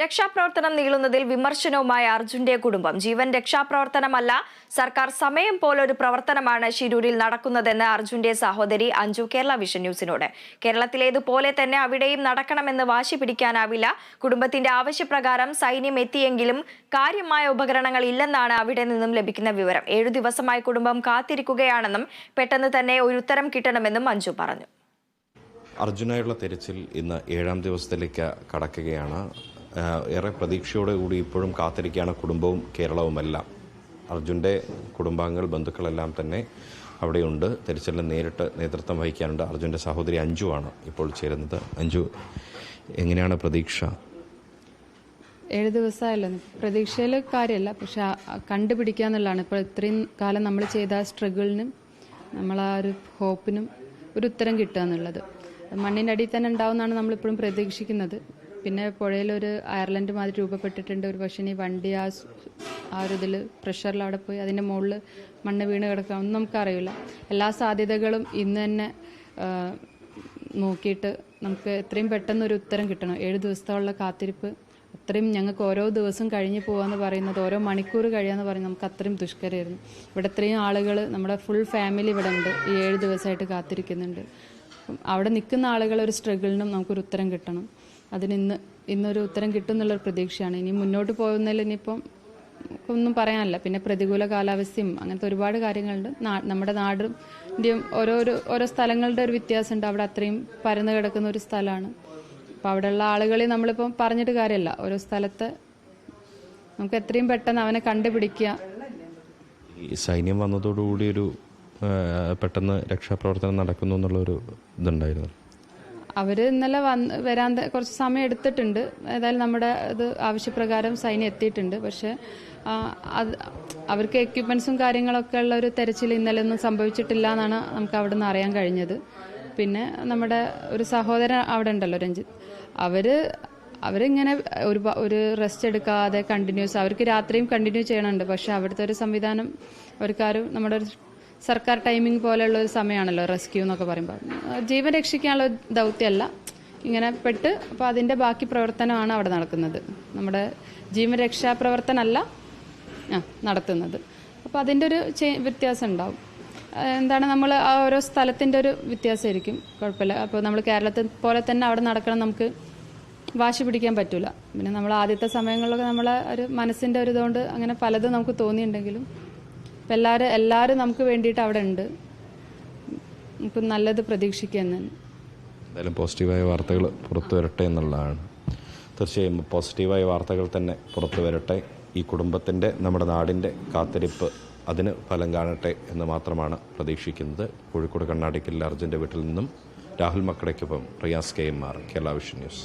രക്ഷാപ്രവർത്തനം നീളുന്നതിൽ വിമർശനവുമായ അർജുന്റെ കുടുംബം. ജീവൻ രക്ഷാപ്രവർത്തനമല്ല സർക്കാർ സമയം പോലൊരു പ്രവർത്തനമാണ് ശിരൂരിൽ നടക്കുന്നതെന്ന് അർജുന്റെ സഹോദരി അഞ്ജു കേരള വിഷൻ ന്യൂസിനോട്. കേരളത്തിലേതുപോലെ തന്നെ അവിടെയും നടക്കണമെന്ന് വാശി പിടിക്കാനാവില്ല. കുടുംബത്തിന്റെ ആവശ്യപ്രകാരം സൈന്യം എത്തിയെങ്കിലും കാര്യമായ ഉപകരണങ്ങൾ ഇല്ലെന്നാണ് അവിടെ നിന്നും ലഭിക്കുന്ന വിവരം. ഏഴു ദിവസമായി കുടുംബം കാത്തിരിക്കുകയാണെന്നും പെട്ടെന്ന് തന്നെ ഒരു ഉത്തരം കിട്ടണമെന്നും അഞ്ജു പറഞ്ഞു. അർജുനായുള്ള തെരച്ചിൽ ഇന്ന് ഏഴാം ദിവസത്തിലേക്ക് കടക്കുകയാണ്. ഏറെ പ്രതീക്ഷയോടെ കൂടി ഇപ്പോഴും കാത്തിരിക്കുകയാണ് കുടുംബവും കേരളവുമെല്ലാം. അർജുന്റെ കുടുംബാംഗങ്ങൾ ബന്ധുക്കളെല്ലാം തന്നെ അവിടെയുണ്ട്. തിരിച്ചെല്ലാം നേരിട്ട് നേതൃത്വം വഹിക്കാനുണ്ട്. അർജുന്റെ സഹോദരി അഞ്ജു ആണ് ഇപ്പോൾ ചേരുന്നത്. അഞ്ജു എങ്ങനെയാണ് പ്രതീക്ഷ? ഏഴ് ദിവസമായല്ലോ. പ്രതീക്ഷയിൽ കാര്യമല്ല. പക്ഷെ കണ്ടുപിടിക്കുക എന്നുള്ളതാണ്. ഇപ്പോൾ ഇത്രയും കാലം നമ്മൾ ചെയ്ത ആ സ്ട്രഗിളിനും നമ്മൾ ആ ഒരു ഹോപ്പിനും ഒരു ഉത്തരം കിട്ടുക എന്നുള്ളത്. മണ്ണിന്റെ അടിയിൽ തന്നെ ഉണ്ടാവുമെന്നാണ് നമ്മളിപ്പോഴും പ്രതീക്ഷിക്കുന്നത്. പിന്നെ പുഴയിലൊരു അയർലൻഡ് മാതിരി രൂപപ്പെട്ടിട്ടുണ്ട്. ഒരു പക്ഷേ ഈ വണ്ടി ആ ആ ഒരു ഇതിൽ പ്രഷറിൽ അവിടെ പോയി അതിന്റെ മുകളിൽ മണ്ണ് വീണ് കിടക്കുക. ഒന്നും നമുക്കറിയില്ല. എല്ലാ സാധ്യതകളും ഇന്ന് തന്നെ നോക്കിയിട്ട് നമുക്ക് എത്രയും പെട്ടെന്ന് ഒരു ഉത്തരം കിട്ടണം. ഏഴ് ദിവസത്തോളം കാത്തിരിപ്പ്. അത്രയും ഞങ്ങൾക്ക് ഓരോ ദിവസം കഴിഞ്ഞ് പോകാമെന്ന് പറയുന്നത് ഓരോ മണിക്കൂർ കഴിയാന്ന് പറയുന്നത് നമുക്ക് അത്രയും ദുഷ്കരമായിരുന്നു. ഇവിടെ ഇത്രയും ആളുകൾ നമ്മുടെ ഫുൾ ഫാമിലി ഇവിടെ ഉണ്ട്. ഈ ഏഴ് ദിവസമായിട്ട് കാത്തിരിക്കുന്നുണ്ട്. അവിടെ നിൽക്കുന്ന ആളുകളൊരു സ്ട്രഗിളിനും നമുക്കൊരു ഉത്തരം കിട്ടണം. അതിന് ഇന്ന് ഇന്നൊരു ഉത്തരം കിട്ടും എന്നുള്ളൊരു പ്രതീക്ഷയാണ്. ഇനി മുന്നോട്ട് പോകുന്നതിൽ ഇനിയിപ്പം ഒന്നും പറയാനില്ല. പിന്നെ പ്രതികൂല കാലാവസ്ഥയും അങ്ങനത്തെ ഒരുപാട് കാര്യങ്ങളുണ്ട്. നമ്മുടെ നാടിന്റെയും ഓരോരോ ഓരോ സ്ഥലങ്ങളുടെ ഒരു വ്യത്യാസമുണ്ട്. അവിടെ അത്രയും പരന്നു കിടക്കുന്ന ഒരു സ്ഥലമാണ്. അപ്പം അവിടെയുള്ള ആളുകളെ നമ്മളിപ്പം പറഞ്ഞിട്ട് കാര്യമല്ല ഓരോ സ്ഥലത്ത് നമുക്ക് എത്രയും പെട്ടെന്ന് അവനെ കണ്ടുപിടിക്കുക. ഈ സൈന്യം വന്നതോടുകൂടി ഒരു പെട്ടെന്ന് രക്ഷാപ്രവർത്തനം നടക്കുന്നു എന്നുള്ളൊരു ഇതുണ്ടായിരുന്നു. അവർ ഇന്നലെ വന്ന് വരാൻ കുറച്ച് സമയം എടുത്തിട്ടുണ്ട്. ഏതായാലും നമ്മുടെ ഇത് ആവശ്യപ്രകാരം സൈന്യം എത്തിയിട്ടുണ്ട്. പക്ഷെ അത് അവർക്ക് എക്യുപ്മെന്റ്സും കാര്യങ്ങളൊക്കെ ഉള്ള ഒരു തെരച്ചിൽ ഇന്നലെ ഒന്നും സംഭവിച്ചിട്ടില്ല എന്നാണ് നമുക്ക് അവിടെ നിന്ന് അറിയാൻ കഴിഞ്ഞത്. പിന്നെ നമ്മുടെ ഒരു സഹോദരൻ അവിടെ ഉണ്ടല്ലോ രഞ്ജിത്ത്. അവർ അവരിങ്ങനെ ഒരു ഒരു റെസ്റ്റ് എടുക്കാതെ കണ്ടിന്യൂസ് അവർക്ക് രാത്രിയും കണ്ടിന്യൂ ചെയ്യണുണ്ട്. പക്ഷെ അവിടുത്തെ ഒരു സംവിധാനം അവർക്കാരും നമ്മുടെ ഒരു സർക്കാർ ടൈമിംഗ് പോലെയുള്ള ഒരു സമയമാണല്ലോ റെസ്ക്യൂ എന്നൊക്കെ പറയുമ്പോൾ ജീവൻ രക്ഷിക്കാനുള്ള ദൗത്യമല്ല. ഇങ്ങനെ പെട്ട് അപ്പോൾ അതിന്റെ ബാക്കി പ്രവർത്തനമാണ് അവിടെ നടക്കുന്നത്. നമ്മുടെ ജീവൻ രക്ഷാ പ്രവർത്തനമല്ല ആ നടത്തുന്നത്. അപ്പോൾ അതിന്റെ ഒരു വ്യത്യാസം ഉണ്ടാവും. എന്താണ് നമ്മൾ ആ ഓരോ സ്ഥലത്തിന്റെ ഒരു വ്യത്യാസമായിരിക്കും. കുഴപ്പമില്ല. അപ്പോൾ നമ്മൾ കേരളത്തിൽ പോലെ തന്നെ അവിടെ നടക്കണം നമുക്ക് വാശി പിടിക്കാൻ പറ്റില്ല പിന്നെ നമ്മൾ ആദ്യത്തെ സമയങ്ങളിലൊക്കെ നമ്മളെ ഒരു മനസ്സിന്റെ ഒരു ഇതുകൊണ്ട് അങ്ങനെ പലതും നമുക്ക് തോന്നിയിട്ടുണ്ടെങ്കിലും ഇപ്പം എല്ലാവരും എല്ലാവരും നമുക്ക് വേണ്ടിയിട്ട് അവിടെ ഉണ്ട്. നമുക്ക് നല്ലത് പ്രതീക്ഷിക്കുക തന്നെ എന്തായാലും പോസിറ്റീവായ വാർത്തകൾ പുറത്തു വരട്ടെ എന്നുള്ളതാണ്. തീർച്ചയായും പോസിറ്റീവായ വാർത്തകൾ തന്നെ പുറത്തു വരട്ടെ. ഈ കുടുംബത്തിന്റെ നമ്മുടെ നാടിന്റെ കാത്തിരിപ്പ് അതിന് ഫലം കാണട്ടെ എന്ന് മാത്രമാണ് പ്രതീക്ഷിക്കുന്നത്. കോഴിക്കോട് കണ്ണാടിക്കൽ അർജുന്റെ വീട്ടിൽ നിന്നും Rahul മക്കടയ്ക്കൊപ്പം Riyas K M R Kerala vision news.